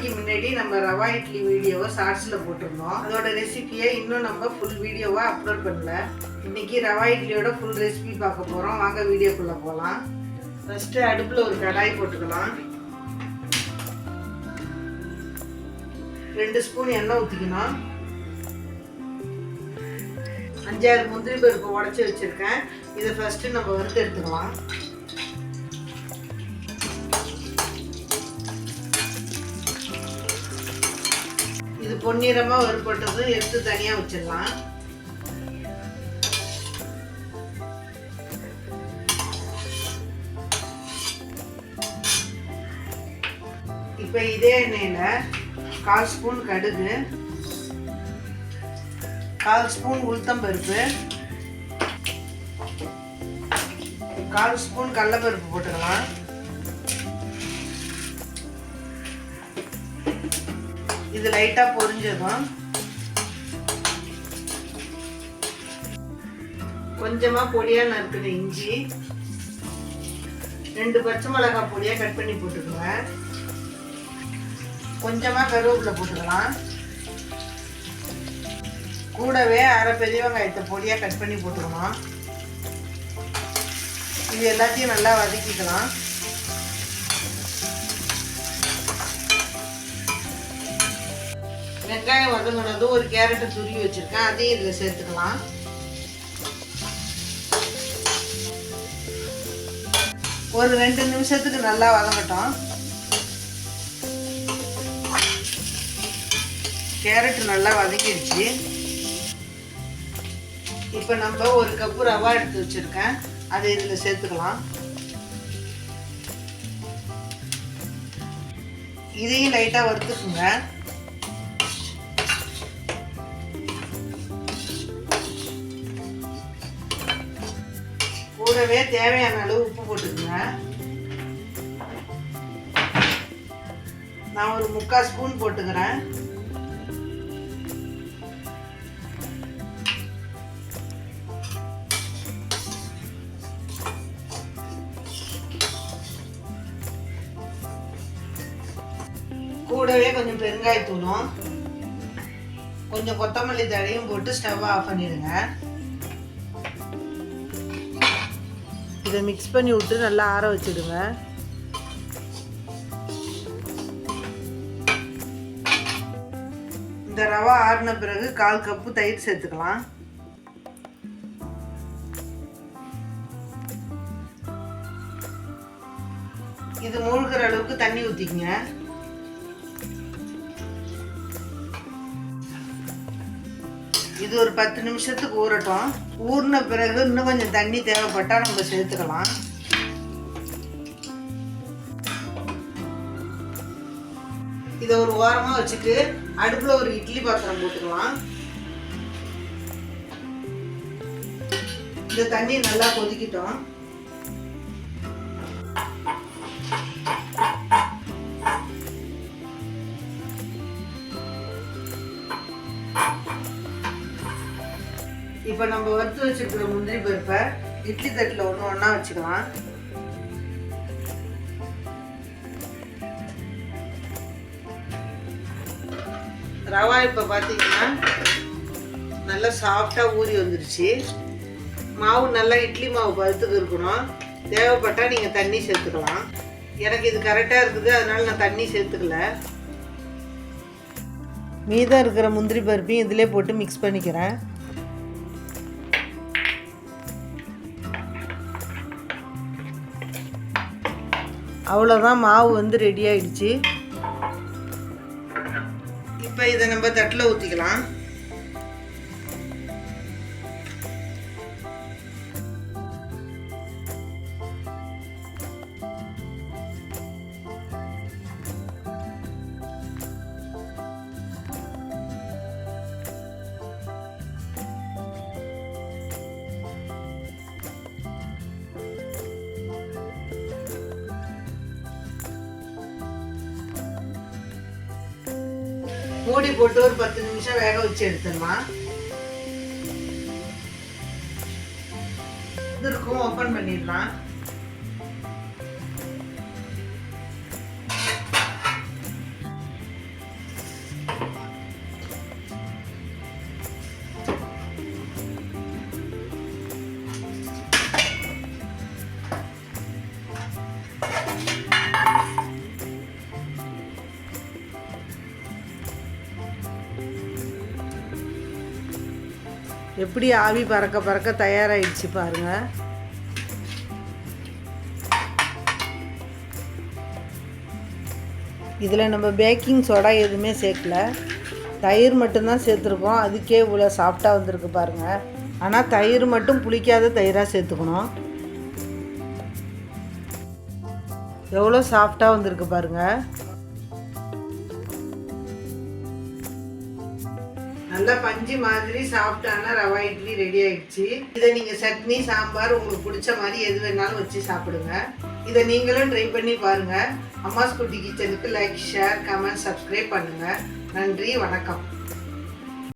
நாளைக்கு முன்னாடி நம்ம ரவா இட்லி வீடியோவை ஷார்ட்ஸில் போட்டிருந்தோம். அதோட ரெசிபியை இன்னும் நம்ம ஃபுல் வீடியோவாக அப்லோட் பண்ணல. இன்னைக்கு ரவா இட்லியோட ஃபுல் ரெசிபி பார்க்க போகிறோம் வாங்க வீடியோக்குள்ளே போகலாம் ஃபஸ்ட்டு அடுப்பில் ஒரு கடாய் போட்டுக்கலாம். ரெண்டு ஸ்பூன் எண்ணெய் ஊற்றிக்கணும் அஞ்சாறு முந்திரி பருப்பு உடச்சி வச்சுருக்கேன். இதை ஃபஸ்ட்டு நம்ம வறுத்து எடுத்துக்கலாம். பொன்னிறமாக வறுபட்டதும் எடுத்து தனியாக வச்சிடலாம். இப்போ இதே எண்ணெயில் கால் ஸ்பூன் கடுகு கால் ஸ்பூன் உளுத்தம்பருப்பு கால் ஸ்பூன் கடலப்பருப்பு போட்டுக்கலாம். இது லைட்டாக பொரிஞ்சதும் கொஞ்சமாக பொடியாக நறுக்குன இஞ்சி ரெண்டு பச்சை மிளகாய் பொடியாக கட் பண்ணி போட்டுக்கோங்க கொஞ்சமாக கருவேப்பிலை போட்டுக்கலாம். கூடவே அரை பெரிய வெங்காயத்தை பொடியாக கட் பண்ணி போட்டுக்கணும். இது எல்லாத்தையும் நல்லா வதக்கிக்கலாம். வெங்காயம் வதங்கினதும் ஒரு கேரட்டை துருவி வச்சுருக்கேன். அதையும் இதில் சேர்த்துக்கலாம். ஒரு ரெண்டு நிமிஷத்துக்கு நல்லா வதங்கட்டும். கேரட் நல்லா வதங்கிடுச்சு. இப்போ நம்ம ஒரு கப்பு ரவா எடுத்து வச்சுருக்கேன். அதை இதில் சேர்த்துக்கலாம். இதையும் லைட்டாக வறுத்துக்குங்க. கூடவே தேவையான அளவு உப்பு போட்டுக்கோங்க நான் ஒரு முக்கால் ஸ்பூன் போட்டுக்கிறேன். கூடவே கொஞ்சம் பெருங்காயத்தூளும் கொஞ்சம் கொத்தமல்லி தழையும் போட்டு ஸ்டவ் ஆஃப் பண்ணிடுங்க. இதை மிக்ஸ் பண்ணி விட்டு நல்லா ஆற வச்சிடுங்க. இந்த ரவா ஆறின பிறகு கால் கப்பு தயிர் சேர்த்துக்கலாம். இது மூழ்கிற அளவுக்கு தண்ணி ஊற்றிக்கங்க இது ஒரு பத்து நிமிஷத்துக்கு ஊறட்டும். ஊறின பிறகு இன்னும் கொஞ்சம் தண்ணி தேவைப்பட்டால் நம்ம சேர்த்துக்கலாம். இதை ஒரு ஓரமாக வச்சுட்டு அடுப்பில் ஒரு இட்லி பாத்திரம் போட்டுக்கலாம். இந்த தண்ணி நல்லா கொதிக்கிட்டோம். இப்போ நம்ம வறுத்து வச்சுருக்கிற முந்திரி பருப்பை இட்லி தட்டில் ஒன்று ஒன்றா வச்சுக்கலாம். ரவா இப்போ பார்த்தீங்கன்னா நல்லா சாஃப்டாக ஊறி வந்துருச்சு. மாவு நல்லா இட்லி மாவு பருத்துக்கு இருக்கணும். தேவைப்பட்டால் நீங்கள் தண்ணி சேர்த்துக்கலாம். எனக்கு இது கரெக்டாக இருக்குது அதனால் நான் தண்ணி சேர்த்துக்கல. மீதம் இருக்கிற முந்திரி பருப்பையும் இதிலே போட்டு மிக்ஸ் பண்ணிக்கிறேன். அவ்வளோதான் மாவு வந்து ரெடி ஆயிடுச்சு. இப்போ இதை நம்ம தட்டில் ஊற்றிக்கலாம் மூடி போட்டு ஒரு பத்து நிமிஷம் வேக வச்சு எடுத்துடலாம் இது இருக்கும் ஓப்பன் பண்ணிடலாம். எப்படி ஆவி பறக்க பறக்க தயாராகிடுச்சு பாருங்க. இதில் நம்ம பேக்கிங் சோடா எதுவுமே சேர்க்கல. தயிர் மட்டும்தான் சேர்த்துருக்கோம். அதுக்கே இவ்வளோ சாஃப்டாக வந்திருக்கு பாருங்கள் ஆனால் தயிர் மட்டும் புளிக்காத தயிராக சேர்த்துக்கணும். எவ்வளோ சாஃப்டாக வந்திருக்கு பாருங்கள் நல்லா பஞ்சு மாதிரி சாஃப்டான ரவா இட்லி ரெடி ஆயிடுச்சு. இதை நீங்கள் சட்னி சாம்பார் உங்களுக்கு பிடிச்ச மாதிரி எது வேணாலும் வச்சு சாப்பிடுங்க. இதை நீங்களும் ட்ரை பண்ணி பாருங்க. அம்மாஸ் குட்டி கிச்சனுக்கு லைக் ஷேர் கமெண்ட் சப்ஸ்கிரைப் பண்ணுங்கள் நன்றி வணக்கம்.